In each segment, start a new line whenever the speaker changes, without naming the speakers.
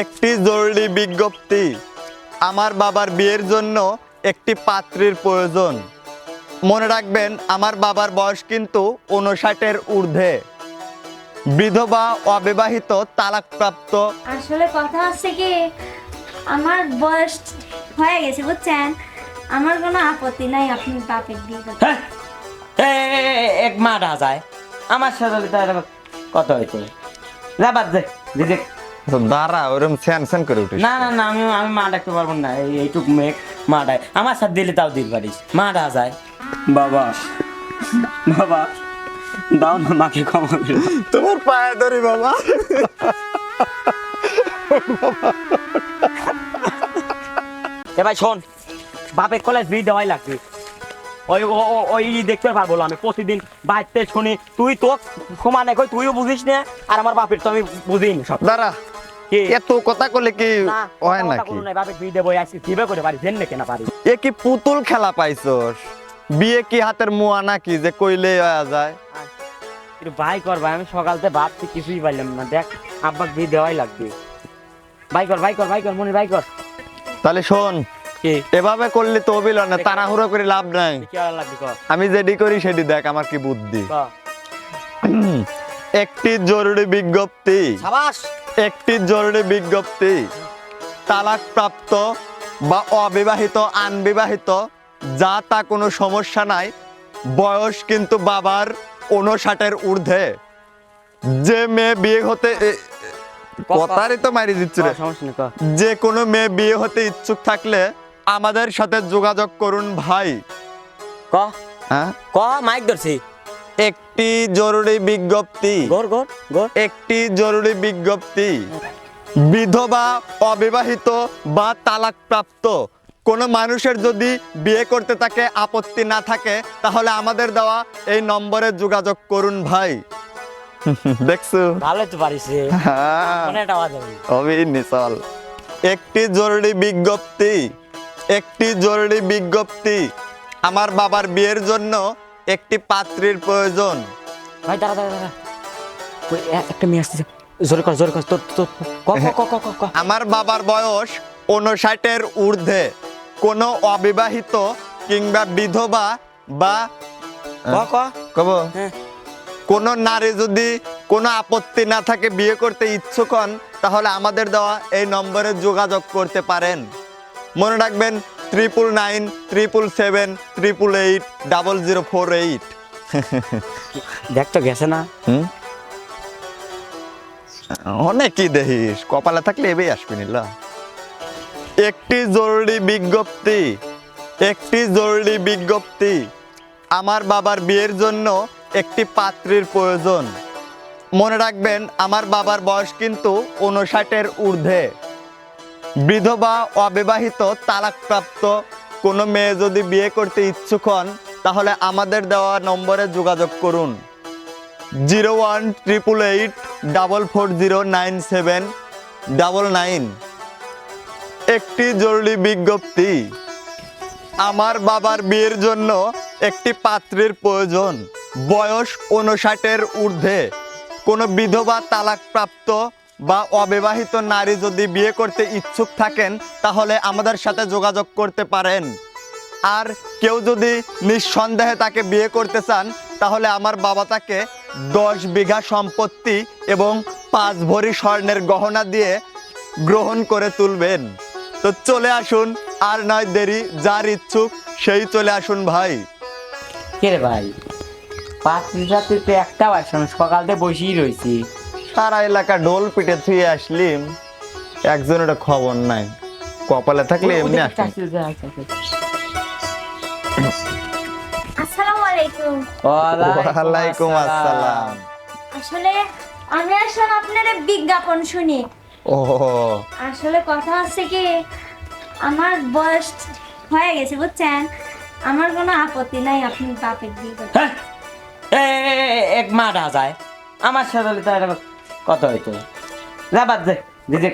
একটি জরুরি বিজ্ঞপ্তি। আমার বাবার বিয়ের জন্য একটি পাত্রীর প্রয়োজন। মনে রাখবেন আমার বাবার বয়স কিন্তু উনষাটের ঊর্ধ্বে। বিধবা অবিবাহিত তালাকপ্রাপ্ত।
আসলে কথা হচ্ছে কি আমার বয়স হয়ে গেছে বুঝছেন? আমার কোনো আপত্তি নাই আপনি বাপের বিয়ে
হ্যাঁ? এক মা যায় আমার সাথে এরকম কত হইতো দে দিদি।
দাঁড়া ওরকম স্যান স্যান করে উঠিস।
না না না আমি আমি মা ডাকতে পারব না। এই এইটুক মেঘ মা ডায় আমার সাথে দিলে তাও দিল পারিস। মা ডা যায়। বাবা বাবা দাও না মাকে ক্ষমা
তোমার পায়ে ধরি বাবা।
এ ভাই শোন। বাপের কলেজ বি দেওয়াই লাগবে। ওই ওই ই দেখতে পারব আমি। প্রতিদিন বাইতে শুনি। তুই তো সমানে কই তুইও বুঝিস না। আর আমার বাপের তো আমি বুঝিনি সব।
দাঁড়া এত কথা কলে কি হয় নাকি?
বলো না, বাপের বিয়ে দেবো আজকে কীভাবে করে পারি জেনে কেনা পারি
এ কি পুতুল খেলা পাইছস? বিয়ে কি হাতের মুয়া নাকি যে কইলে যায়?
ভাই কর ভাই আমি সকালতে ভাবছি কিছুই পাইলাম না। দেখ আব্বাক বিয়ে দেওয়াই লাগবে। ভাই কর ভাই কর ভাই কর মনে ভাই কর।
তাহলে শোন এভাবে করলে তো অবিল না তাড়াহুড়ো করে লাভ নাই।
কি আর লাগবে কর।
আমি যেটি করি সেটি দেখ আমার কি বুদ্ধি। একটি জরুরি বিজ্ঞপ্তি। একটি জরুরি বিজ্ঞপ্তি। তালাকপ্রাপ্ত বা অবিবাহিত আনবিবাহিত যা তা কোনো সমস্যা নাই বয়স কিন্তু বাবার উনষাটের ঊর্ধ্বে। যে মেয়ে বিয়ে হতে কথারই তো মারি দিচ্ছে। যে কোনো মেয়ে বিয়ে হতে ইচ্ছুক থাকলে আমাদের সাথে যোগাযোগ করুন ভাই।
ক?
হ্যাঁ?
ক? মাইক ধরছি।
একটি জরুরি বিজ্ঞপ্তি। একটি জরুরি বিজ্ঞপ্তি। বিধবা অবিবাহিত বা তালাকপ্রাপ্ত কোনো মানুষের যদি বিয়ে করতে তাকে আপত্তি না থাকে তাহলে আমাদের দেওয়া এই নম্বরে যোগাযোগ করুন ভাই। দেখছ?
ভালো তো পারিস রে
হ্যাঁ
একটি
জরুরি বিজ্ঞপ্তি। একটি জরুরি বিজ্ঞপ্তি। আমার বাবার বিয়ের জন্য একটি পাত্রীর প্রয়োজন।
ভাই দাঁড়া দাঁড়া দাঁড়া। ওই এ- একটা মেয়ে আসতেছে। জোরে কর জোরে কর তোর তোর ক ক ক ক ক ক।
আমার বাবার বয়স উনষাটের ঊর্ধ্বে। কোনো অবিবাহিত কিংবা বিধবা বা
ক ক।
কব।
হ্যাঁ।
কোনো নারী যদি কোনো আপত্তি না থাকে বিয়ে করতে ইচ্ছুক হন তাহলে আমাদের দেওয়া এই নম্বরে যোগাযোগ করতে পারেন। মনে রাখবেন triple nine triple seven triple eight double zero four eight
দেখ তো গেছে না।
অনেকই দেখিস। কপালে থাকলে এবেই আসবি নিলা। একটি জরুরি বিজ্ঞপ্তি একটি জরুরি বিজ্ঞপ্তি। আমার বাবার বিয়ের জন্য একটি পাত্রীর প্রয়োজন। মনে রাখবেন আমার বাবার বয়স কিন্তু উনষাটের ঊর্ধ্বে। বিধবা অবিবাহিত তালাকপ্রাপ্ত কোনো মেয়ে যদি বিয়ে করতে ইচ্ছুক হন, তাহলে আমাদের দেওয়া নম্বরে যোগাযোগ করুন। Zero one triple eight double four zero nine seven double nine. একটি জরুরি বিজ্ঞপ্তি, আমার বাবার বিয়ের জন্য একটি পাত্রের প্রয়োজন। বয়স উনষাটের ঊর্ধ্বে। কোনো বিধবা তালাকপ্রাপ্ত বা অবিবাহিত নারী যদি বিয়ে করতে ইচ্ছুক থাকেন, তাহলে আমাদের সাথে যোগাযোগ করতে পারেন। আর কেউ যদি নিঃসন্দেহে তাকে বিয়ে করতে চান, তাহলে আমার বাবা তাকে দশ বিঘা সম্পত্তি এবং পাঁচ ভরি স্বর্ণের গহনা দিয়ে গ্রহণ করে তুলবেন। তো চলে আসুন, আর নয় দেরি, যার ইচ্ছুক সেই চলে আসুন ভাই।
কে রে ভাই? পাত্রী তো একটা বাসন সকাল থেকে বসেই রয়েছি।
সারা এলাকা ডোল পিটে থুয়ে আসলিম একজনের খবর নাই। কপালে থাকলে এমনি আসবেন
আসসালামু আলাইকুম।
ওয়ালাইকুম আসসালাম।
আসলে আমি আসলে আপনার বিজ্ঞাপন শুনি।
ও।
আসলে কথা হচ্ছে কি আমার বয়স হয়ে গেছে বুঝছেন? আমার কোনো আপত্তি নাই আপনি বাপের বিয়ে করতে।
হ্যাঁ। এক মা যায়। আমার সাথে তো কত হইতো? যা বাদ দে দিদি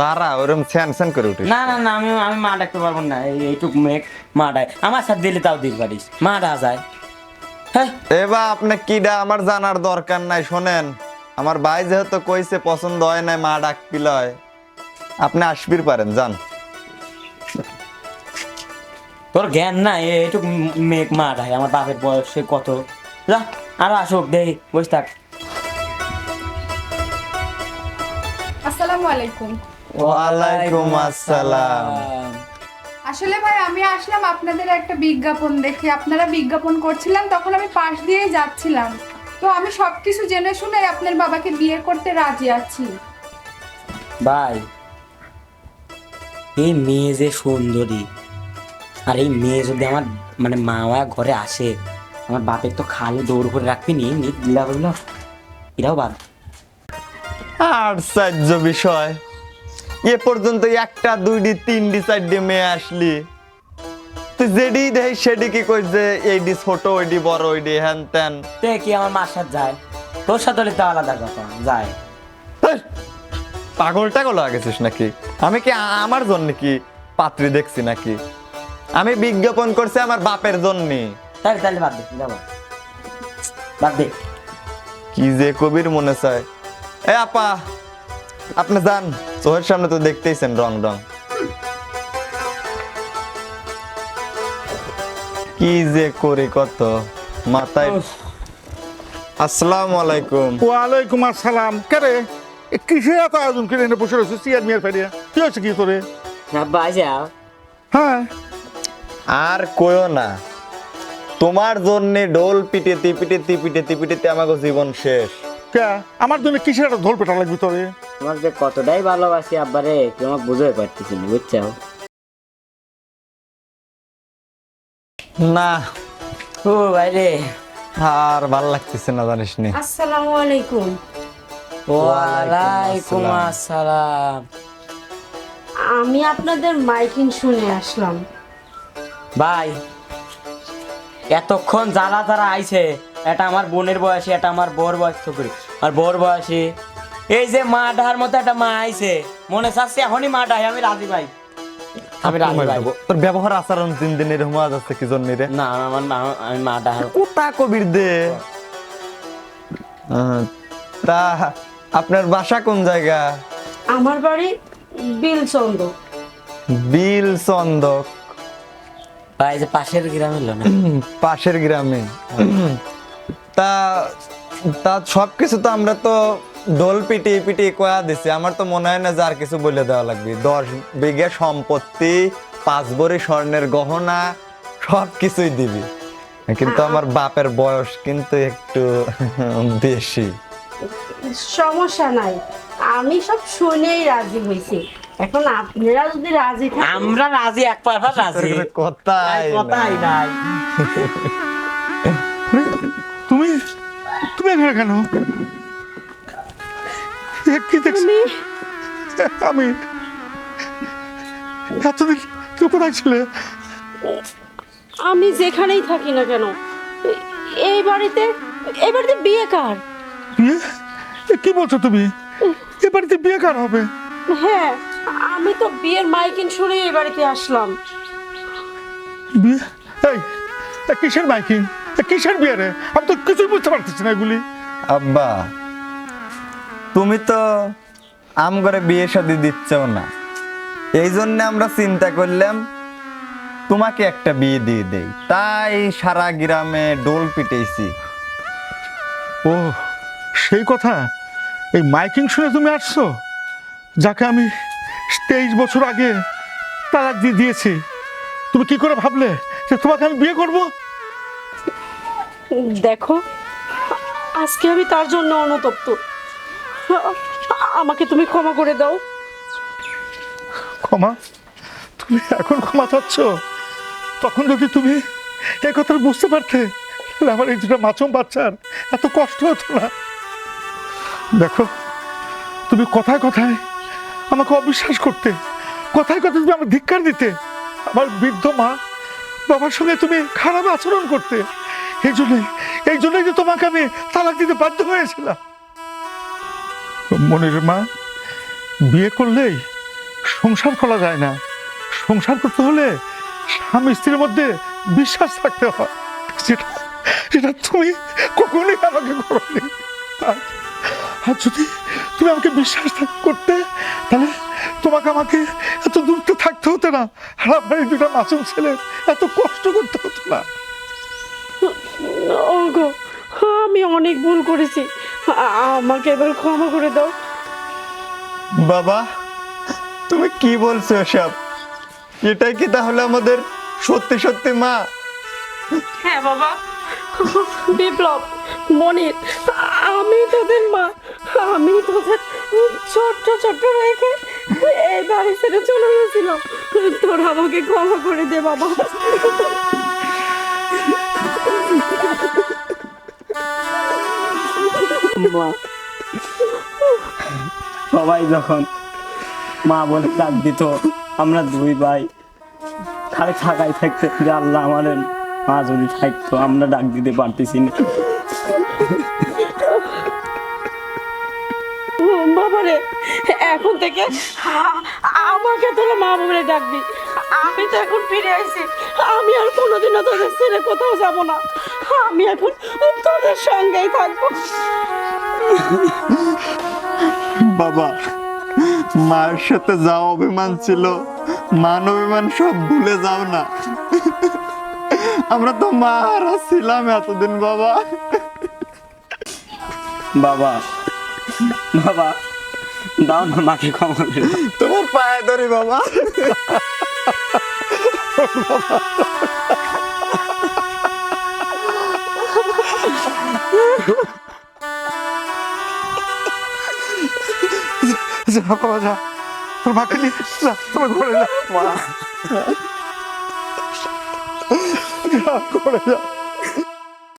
দাঁড়া ওরম স্যান স্যান করে উঠিস।
না না না আমি আমি মা ডাকতে পারব না। এই এইটুক মেঘ মা ডায় আমার সাথে দিলে তাও দিল পারিস। মা ডা যায়। হ্যাঁ?
এবার আপনি কিডা আমার জানার দরকার নাই শোনেন। আমার ভাই যেহেতু কইছে পছন্দ হয় নাই মা ডাক পিলয় আপনি আসবির পারেন যান।
তোর জ্ঞান না এইটুক মেঘ মা রায় আমার বাপের বয়স সে কত। যা আর আসুক দেই বসে থাক।
আসসালামু আলাইকুম।
ওয়ালাইকুম আসসালাম।
আসলে ভাই আমি আসলাম আপনাদের একটা বিজ্ঞাপন দেখে। আপনারা বিজ্ঞাপন করছিলেন তখন আমি পাশ দিয়ে যাচ্ছিলাম। তো আমি সবকিছু জেনে শুনে আপনার বাবাকে বিয়ে করতে রাজি আছি।
ভাই এই মেয়ে যে সুন্দরী আর এই মেয়ে যদি আমার মানে মাওয়া ঘরে আসে আমার বাপের তো খালি দৌড় করে রাখবি নি দিলা বলল এটাও বাদ।
আশ্চর্য বিষয়। এ পর্যন্ত একটা দুইটি তিনটি চারটি মেয়ে আসলি। তুই যেডি দেখ সেডি কি কইছে এইডি ছোট ওইডি বড় ওইডি হ্যান ত্যান
তে কি আমার মার সাথে যায়? তোর সাথে হলে তো আলাদা কথা যায়।
পাগল টাগল হয়ে গেছিস নাকি? আমি কি আমার জন্য কি পাত্রী দেখছি নাকি? আমি বিজ্ঞাপন করছি আমার বাপের জন্য।
তাহলে তাহলে বাদ দে যাব। বাদ দে।
কি যে কবির মনে চায়। এ আপা আপনি যান। চোখের সামনে তো দেখতেইছেন রং রং। কি যে করি কত মাথায় আসসালামু আলাইকুম।
ওয়ালাইকুম আসসালাম। কেরে কিসে এত আয়োজন করে এনে বসে রয়েছে সিয়ার মিয়ার ফেরিয়া কি হচ্ছে কি তোরে?
আব্বা আইসা
হ্যাঁ।
আর কইও না তোমার জন্য ডোল পিটেতে পিটেতে পিটেতে পিটেতে আমাকে জীবন শেষ।
কে? আমার জন্য কিসের একটা ধোল পেটা লাগবে তোরে?
তোমার যে কতটাই ভালোবাসি আব্বারে তোমাকে বুঝতে পারতেছি না বুঝছ?
না।
ও ভাই রে
আর ভালো লাগতেছে না জানিস নি।
আসসালামু আলাইকুম।
ওয়ালাইকুম আসসালাম।
আমি আপনাদের মাইকিং শুনে আসলাম।
ভাই এতক্ষণ জ্বালা তারা আইছে এটা আমার বোনের বয়সী এটা আমার বর বয়স তো করি আর বোর বয়সী এই যে মা ডাহার মতো একটা মা আইছে মনে চাচ্ছে এখনই মা ডাই আমি রাজি ভাই। আমি রাজি ভাই।
তোর ব্যবহার আচরণ দিন দিন এরকম যাচ্ছে কি জন্য রে?
না আমার মা আমি মা ডাহার
কোথা কবির দে। আহ, তা আপনার বাসা কোন জায়গা?
আমার বাড়ি বিলচন্দ
বিল চন্দক
ভাই যে পাশের না?
পাশের গ্রামে। তা তা সব কিছু তো আমরা তো ডোল পিটি পিটি কয়া দিছি। আমার তো মনে হয় না যে আর কিছু বলে দেওয়া লাগবে। দশ বিঘে সম্পত্তি পাঁচ ভরি স্বর্ণের গহনা সব কিছুই দিবি। কিন্তু আমার বাপের বয়স কিন্তু একটু বেশি।
সমস্যা নাই। আমি সব শুনেই রাজি হয়েছি। এখন আপনারা যদি রাজি
আমরা রাজি এক পারফা রাজি
কথাই
কথাই
না।
নাই।
এখানে কেন? কি দেখছি আমি। এতদিন তুই কোথায় ছিলে?
আমি যেখানেই থাকি না কেন এই বাড়িতে এই বাড়িতে বিয়ে কার?
বিয়ে? কি বলছো তুমি? এ বাড়িতে বিয়ে কার হবে?
হ্যাঁ আমি তো বিয়ের মাইকিং শুনে এই বাড়িতে আসলাম।
বিয়ে? এই কিসের মাইকিং? কিসের বিয়ে রে আমি তো কিছুই বুঝতে পারতেছি না এগুলি।
আব্বা তুমি তো আম করে বিয়ে শাদি দিচ্ছেও না। এই জন্য আমরা চিন্তা করলাম তোমাকে একটা বিয়ে দিয়ে দেই। তাই সারা গ্রামে ডোল পিটেছি
ও সেই কথা? এই মাইকিং শুনে তুমি আসছো? যাকে আমি তেইশ বছর আগে তালাক দিয়ে দিয়েছি। তুমি কি করে ভাবলে যে তোমাকে আমি বিয়ে করব?
দেখো, আজকে আমি তার জন্য অনুতপ্ত। আমাকে তুমি ক্ষমা করে দাও।
ক্ষমা? তুমি এখন ক্ষমা চাচ্ছ? তখন যদি তুমি এই কথা বুঝতে পারতে আমার এই দুটা মাছম বাচ্চার এত কষ্ট হতো না। দেখো, তুমি কথায় কথায় আমাকে অবিশ্বাস করতে, কথায় কথায় তুমি আমার ধিক্কার দিতে, আমার বৃদ্ধ মা বাবার সঙ্গে তুমি খারাপ আচরণ করতে এই জন্যই এই জন্যই তোমাকে আমি তালাক দিতে বাধ্য হয়েছিলাম। মনির মা, বিয়ে করলেই সংসার করা যায় না। সংসার করতে হলে স্বামী স্ত্রীর মধ্যে বিশ্বাস থাকতে হয়। যেটা যেটা তুমি কখনোই আমাকে করনি। আর যদি তুমি আমাকে বিশ্বাস করতে, তাহলে তোমাকে আমাকে এত দূরত্বে থাকতে হতো না। আর এই দুটা মাসুম ছেলে এত কষ্ট করতে হতো না।
ওগো আমি অনেক ভুল করেছি। আমাকে এবার ক্ষমা করে দাও।
বাবা তুমি কি বলছো এসব? এটাই কি তাহলে আমাদের সত্যি সত্যি মা?
হ্যাঁ বাবা। বিপ্লব মনির আমি তোদের মা। আমি তোদের ছোট্ট ছোট্ট রেখে এই বাড়ি ছেড়ে চলে গেছিলাম। তোরা আমাকে ক্ষমা করে দে বাবা।
সবাই যখন মা বলে ডাক দিত আমরা দুই ভাই খালি থাকাই থাকতে যে আল্লাহ আমাদের মা যদি থাকতো আমরা ডাক দিতে পারতেছি না।
বাবারে এখন থেকে আমাকে তোরা মা বলে ডাকবি। আমি তো এখন ফিরে আইছি। আমি আর কোনোদিনও তোদের ছেড়ে কোথাও যাব না। আমি এখন সঙ্গেই থাকব।
বাবা মায়ের সাথে যা অভিমান ছিল। মান অভিমান সব ভুলে যাও না। আমরা তো মা হারা ছিলাম এতদিন বাবা।
বাবা বাবা দাও না মাকে ক্ষমা
তোমার পায়ে ধরি বাবা।
বাবা যা। তোর মাকে নিয়ে যা। তোমার ঘরে যা।
মা।
ঘরে যা।